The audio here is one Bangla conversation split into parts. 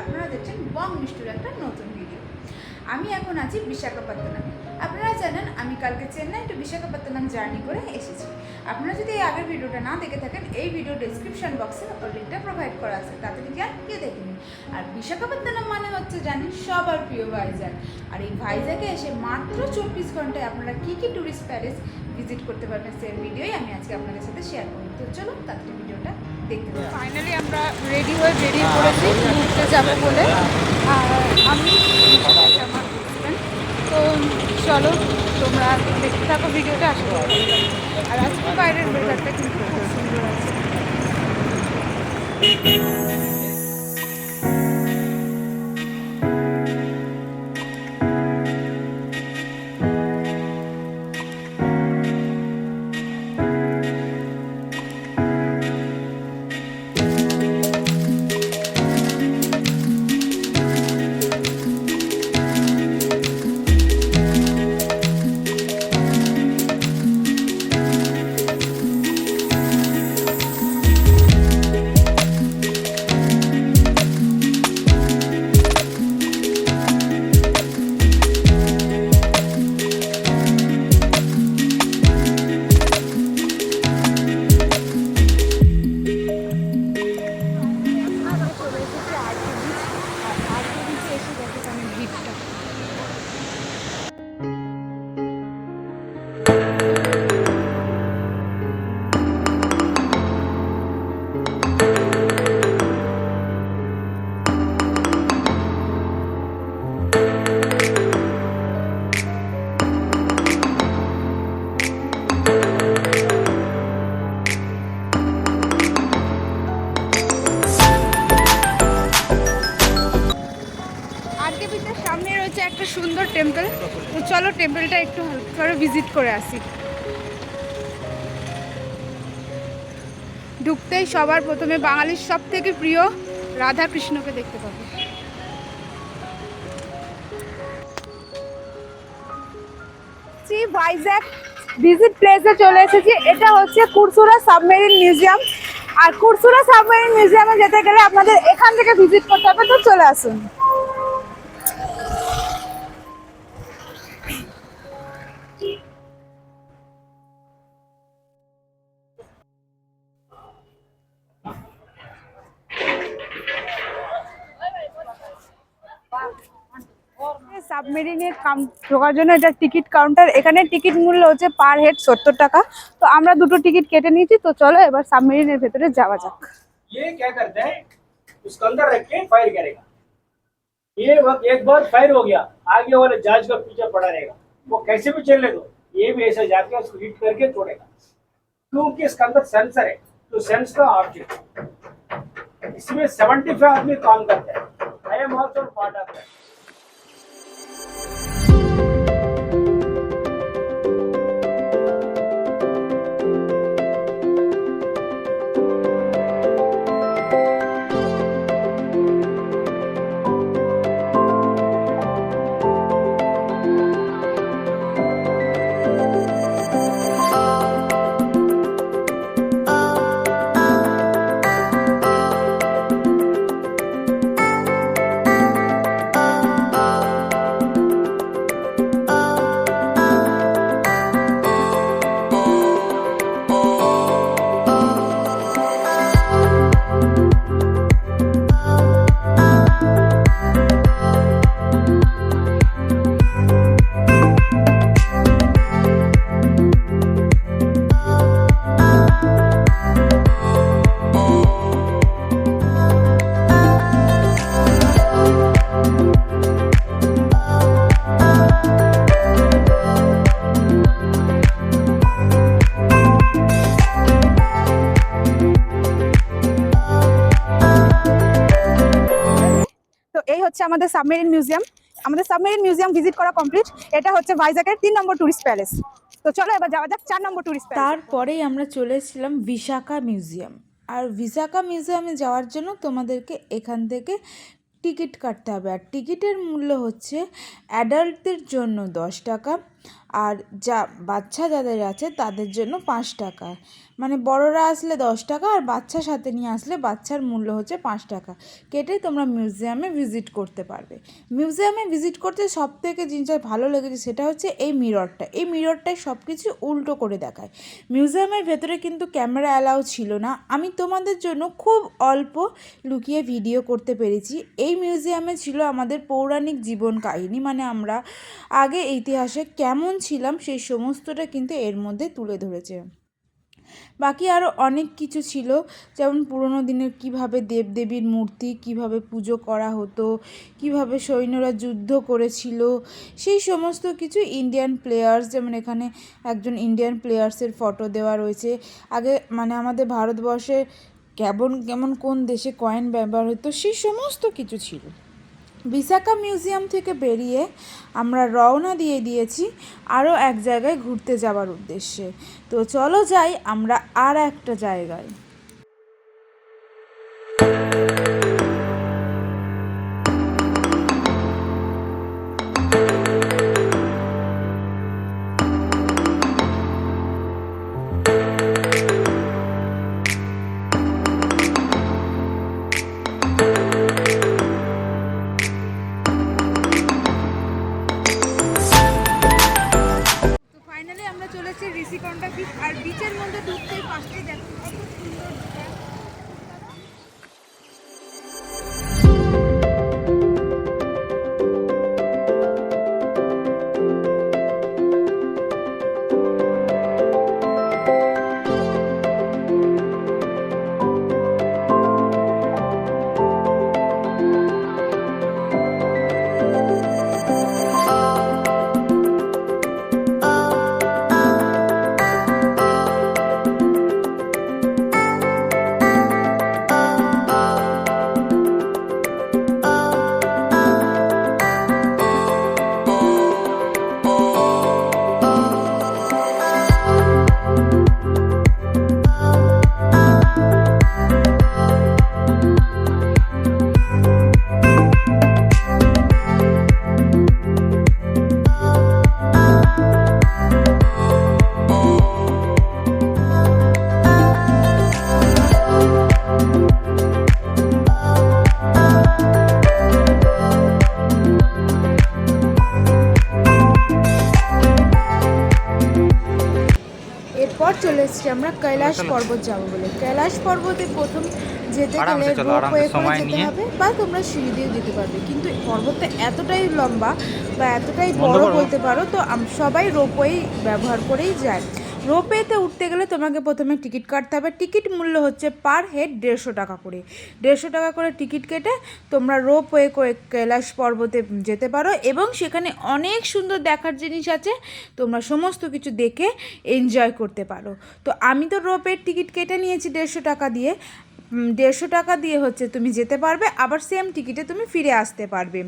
আপনারা দেখছেন বং মিষ্টুর একটা নতুন ভিডিও আমি এখন আছি বিশাখাপত্তনমে। আপনারা জানেন, আমি কালকে চেন্নাই টু বিশাখাপত্তনম জার্নি করে এসেছি। আপনারা যদি এই আগের ভিডিওটা না দেখে থাকেন, এই ভিডিও ডেসক্রিপশন বক্সে ওর লিঙ্কটা প্রোভাইড করা আছে, তাতে তাড়াতাড়ি যান গিয়ে দেখে নিন। আর বিশাখাপত্তনম মানে হচ্ছে জানি সবার প্রিয় ভাইজ্যাগ আর এই ভাইজ্যাগে এসে মাত্র চব্বিশ ঘন্টায় আপনারা কী কী ট্যুরিস্ট প্যালেস ভিজিট করতে পারবেন, সেই ভিডিওই আমি আজকে আপনাদের সাথে শেয়ার করব। তো চলো তাড়াতাড়ি ভিডিওটা দেখতে ফাইনালি আমরা রেডি হয়ে বেরিয়ে পড়েছি, ঘুরতে যাব বলে। আর আমি আমার। তো চলো, তোমরা দেখতে থাকো, ভিডিওটা লাগবে। আর আজকে বাইরের ওয়েদারটা কিন্তু খুব সুন্দর আছে টেম্পলটা একটু করে ভিজিট করে আসি। ঢুকতেই সবার প্রথমে বাঙালির সব থেকে প্রিয় রাধা কৃষ্ণকে দেখতে পাবো। ভাইজ্যাক ভিজিট প্লেসে চলে এসেছি। এটা হচ্ছে কুরসুরা সাবমেরিন মিউজিয়াম আর কুরসুরা সাবমেরিন মিউজিয়ামে যেতে গেলে আপনাদের এখান থেকে ভিজিট করতে হবে, তো চলে আসুন। সাবমেরিনে ঢোকার জন্য এটা টিকিট কাউন্টার এখানে টিকিট মূল্য হচ্ছে পার হেড সত্তর টাকা তো আমরা দুটো টিকিট কেটে নিয়েছি তো চলো এবার সাবমেরিনের ভেতরে যাওয়া যাক ये क्या करता है उसको अंदर रख के फायर करेगा ये वक्त एक बार फायर हो गया आगे वाले जहाज का पीछे पड़ा रहेगा वो कैसे भी चलने दो ये भी ऐसा जाके उसको हिट करके छोड़ेगा क्योंकि इसका अंदर सेंसर है तो सेंस का ऑब्जेक्ट इसमें सेवेंटी फाइव आदमी काम करते हैं I am also part of that আমাদের সাবমেরিন মিউজিয়াম, আমাদের সাবমেরিন মিউজিয়াম ভিজিট করা কমপ্লিট। এটা হচ্ছে ভাইজাকের তিন নম্বর টুরিস্ট প্যালেস। তো চলো এবার যাওয়া যাক চার নম্বর টুরিস্ট তারপরেই আমরা চলে এসেছিলাম বিশাখা মিউজিয়াম। আর বিশাখা মিউজিয়ামে যাওয়ার জন্য তোমাদেরকে এখান থেকে টিকিট কাটতে হবে। আর টিকিটের মূল্য হচ্ছে অ্যাডাল্টদের জন্য দশ টাকা আর যা, বাচ্চা যাদের আছে তাদের জন্য পাঁচ টাকা। মানে বড়রা আসলে দশ টাকা আর বাচ্চা সাথে নিয়ে আসলে বাচ্চার মূল্য হচ্ছে পাঁচ টাকা। কেটে তোমরা মিউজিয়ামে ভিজিট করতে পারবে। মিউজিয়ামে ভিজিট করতে সব থেকে জিনিসটা ভালো লেগেছে সেটা হচ্ছে এই মিররটা। এই মিররটায় সব কিছু উল্টো করে দেখায়। মিউজিয়ামের ভেতরে কিন্তু ক্যামেরা অ্যালাউ ছিল না। আমি তোমাদের জন্য খুব অল্প লুকিয়ে ভিডিও করতে পেরেছি। এই মিউজিয়ামে ছিল আমাদের পৌরাণিক জীবন কাহিনী। মানে আমরা আগে ইতিহাসে কেমন ছিলাম, সেই সমস্তটা কিন্তু এর মধ্যে তুলে ধরেছে। বাকি আরও অনেক কিছু ছিল, যেমন পুরোনো দিনের কীভাবে দেবদেবীর মূর্তি, কীভাবে পুজো করা হতো, কীভাবে সৈন্যরা যুদ্ধ করেছিল, সেই সমস্ত কিছু ইন্ডিয়ান প্লেয়ার্স যেমন এখানে একজন ইন্ডিয়ান প্লেয়ার্সের ফটো দেওয়া রয়েছে। আগে মানে আমাদের ভারতবর্ষে কেমন কেমন কোন দেশে কয়েন ব্যবহার হতো সেই সমস্ত কিছু ছিল। বিশাখা মিউজিয়াম থেকে বেরিয়ে আমরা রওনা দিয়ে দিয়েছি আরও এক জায়গায় ঘুরতে যাওয়ার উদ্দেশ্যে। তো চলো যাই আমরা আর একটা জায়গায়। চলেছি ঋষিকণ্ঠা বিচ আর বিচের মধ্যে ঢুকতে পাঁচটি দেখো। চলে এসেছি আমরা কৈলাস পর্বত যাব বলে। কৈলাস পর্বতে প্রথম যেতে গেলে রোপ করে যেতে হবে বা তোমরা সিঁড়ি দিয়ে যেতে পারবে। কিন্তু পর্বতটা এতটাই লম্বা বা এতটাই বড় বলতে পারো তো সবাই রোপওয়ে ব্যবহার করেই যায়। রোপওয়েতে উঠতে গেলে তোমাকে প্রথমে টিকিট কাটতে হবে। টিকিট মূল্য হচ্ছে পার হেড দেড়শো টাকা করে। দেড়শো টাকা করে টিকিট কেটে তোমরা রোপওয়ে করে কৈলাস পর্বতে যেতে পারো এবং সেখানে অনেক সুন্দর দেখার জিনিস আছে। তোমরা সমস্ত কিছু দেখে এনজয় করতে পারো। তো আমি তো রোপের টিকিট কেটে নিয়েছি দেড়শো টাকা দিয়ে। দেড়শো টাকা দিয়ে হচ্ছে তুমি যেতে পারবে, আবার সেম টিকিটে তুমি ফিরে আসতে পারবে।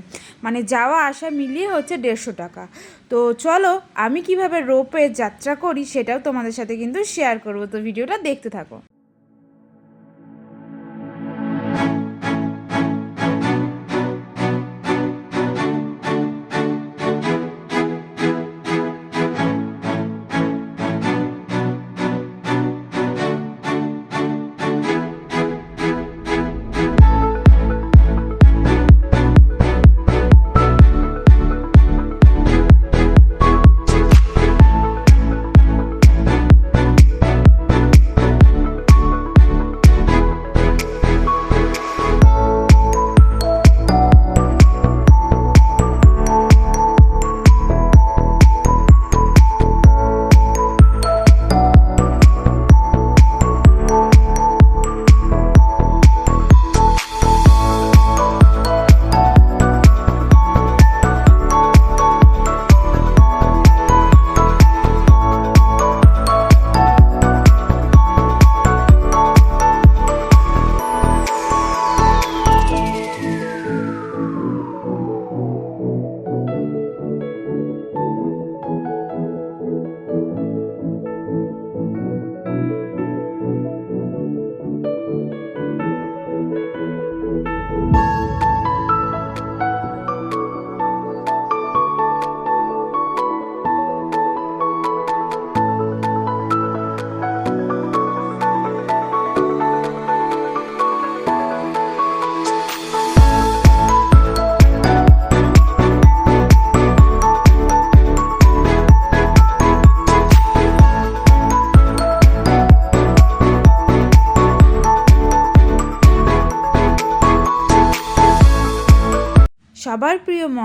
মানে যাওয়া আসা মিলিয়ে হচ্ছে দেড়শো টাকা। তো চলো, আমি কীভাবে রোপে যাত্রা করি সেটাও তোমাদের সাথে কিন্তু শেয়ার করব। তো ভিডিওটা দেখতে থাকো।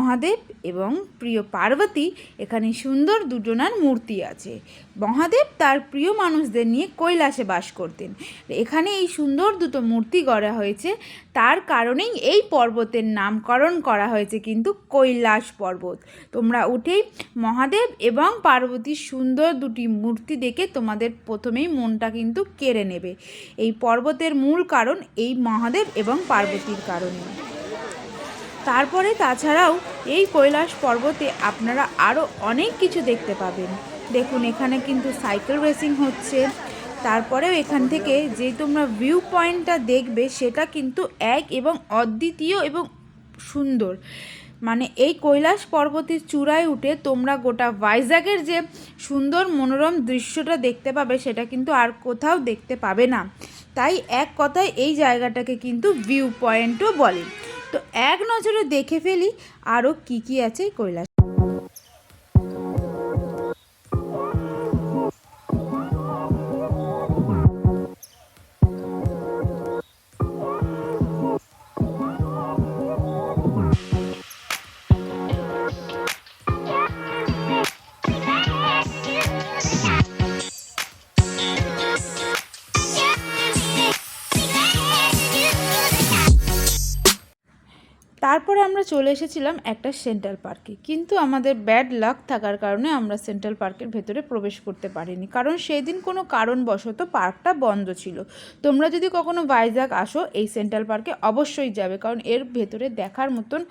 মহাদেব এবং প্রিয় পার্বতী এখানে সুন্দর দুজনার মূর্তি আছে। মহাদেব তার প্রিয় মানুষদের নিয়ে কৈলাসে বাস করতেন। এখানে এই সুন্দর দুটো মূর্তি গড়া হয়েছে। তার কারণেই এই পর্বতের নামকরণ করা হয়েছে কিন্তু কৈলাস পর্বত। তোমরা উঠেই মহাদেব এবং পার্বতীর সুন্দর দুটি মূর্তি দেখে তোমাদের প্রথমেই মনটা কিন্তু কেড়ে নেবে। এই পর্বতের মূল কারণ এই মহাদেব এবং পার্বতীর কারণে তারপরে তাছাড়াও এই কৈলাস পর্বতে আপনারা আরও অনেক কিছু দেখতে পাবেন। দেখুন, এখানে কিন্তু সাইকেল রেসিং হচ্ছে। তারপরেও এখান থেকে যে তোমরা ভিউ পয়েন্টটা দেখবে, সেটা কিন্তু এক এবং অদ্বিতীয় এবং সুন্দর। মানে এই কৈলাস পর্বতের চূড়ায় উঠে তোমরা গোটা ভাইজাগের যে সুন্দর মনোরম দৃশ্যটা দেখতে পাবে, সেটা কিন্তু আর কোথাও দেখতে পাবে না। তাই এক কথায় এই জায়গাটাকে কিন্তু ভিউ পয়েন্টও বলে। তো এক নজরে দেখে ফেলি আরও কি কি আছে কৈলাস তারপরে আমরা চলে এসেছিলাম একটা সেন্ট্রাল পার্কে। কিন্তু আমাদের ব্যাড লাক থাকার কারণে আমরা সেন্ট্রাল পার্কের ভেতরে প্রবেশ করতে পারিনি। কারণ সেই দিন কোনো কারণবশত পার্কটা বন্ধ ছিল। তোমরা যদি কখনো ভাইজাগ আসো এই সেন্ট্রাল পার্কে অবশ্যই যাবে। কারণ এর ভেতরে দেখার মতন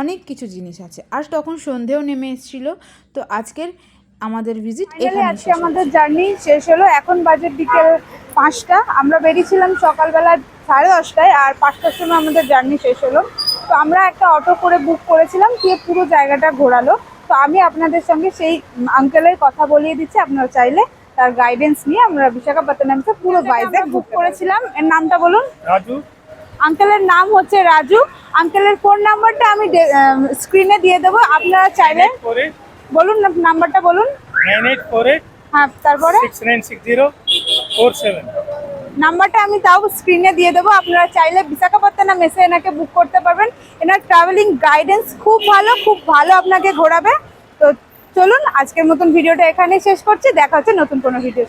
অনেক কিছু জিনিস আছে। আর তখন সন্ধেও নেমে এসেছিল। তো আজকের আমাদের ভিজিট এখানে আজকে আমাদের জার্নি শেষ হলো। এখন বাজে বিকেল পাঁচটা। আমরা বেরিয়েছিলাম সকালবেলা সাড়ে দশটায়। আর পাঁচটার সময় আমাদের জার্নি শেষ হলো। তো আমরা একটা অটো করে বুক করেছিলাম দিয়ে পুরো জায়গাটা ঘোরালো। তো আমি আপনাদের সঙ্গে সেই আঙ্কেলের কথা বলিয়ে দিচ্ছি আপনারা চাইলে তার গাইডেন্স নিয়ে আমরা বিশাখাপত্তনমকে পুরো বাইজেক বুক করেছিলাম। এর নামটা বলুন। রাজু। আঙ্কেলের নাম হচ্ছে রাজু। আঙ্কেলের ফোন নাম্বারটা আমি স্ক্রিনে দিয়ে দেবো। আপনারা চাইলে বলুন নাম্বারটা বলুন। নাইন এইট ফোর এইট হ্যাঁ তারপরে? Six nine six zero four seven নাম্বারটা আমি তাও স্ক্রিনে দিয়ে দেবো। আপনারা চাইলে বিশাখাপত্তনম এসে এনাকে বুক করতে পারবেন। এনার ট্রাভেলিং গাইডেন্স খুব ভালো খুব ভালো আপনাকে ঘোরাবে। তো চলুন, আজকের মতন ভিডিওটা এখানেই শেষ করছি। দেখা হচ্ছে নতুন কোনো ভিডিও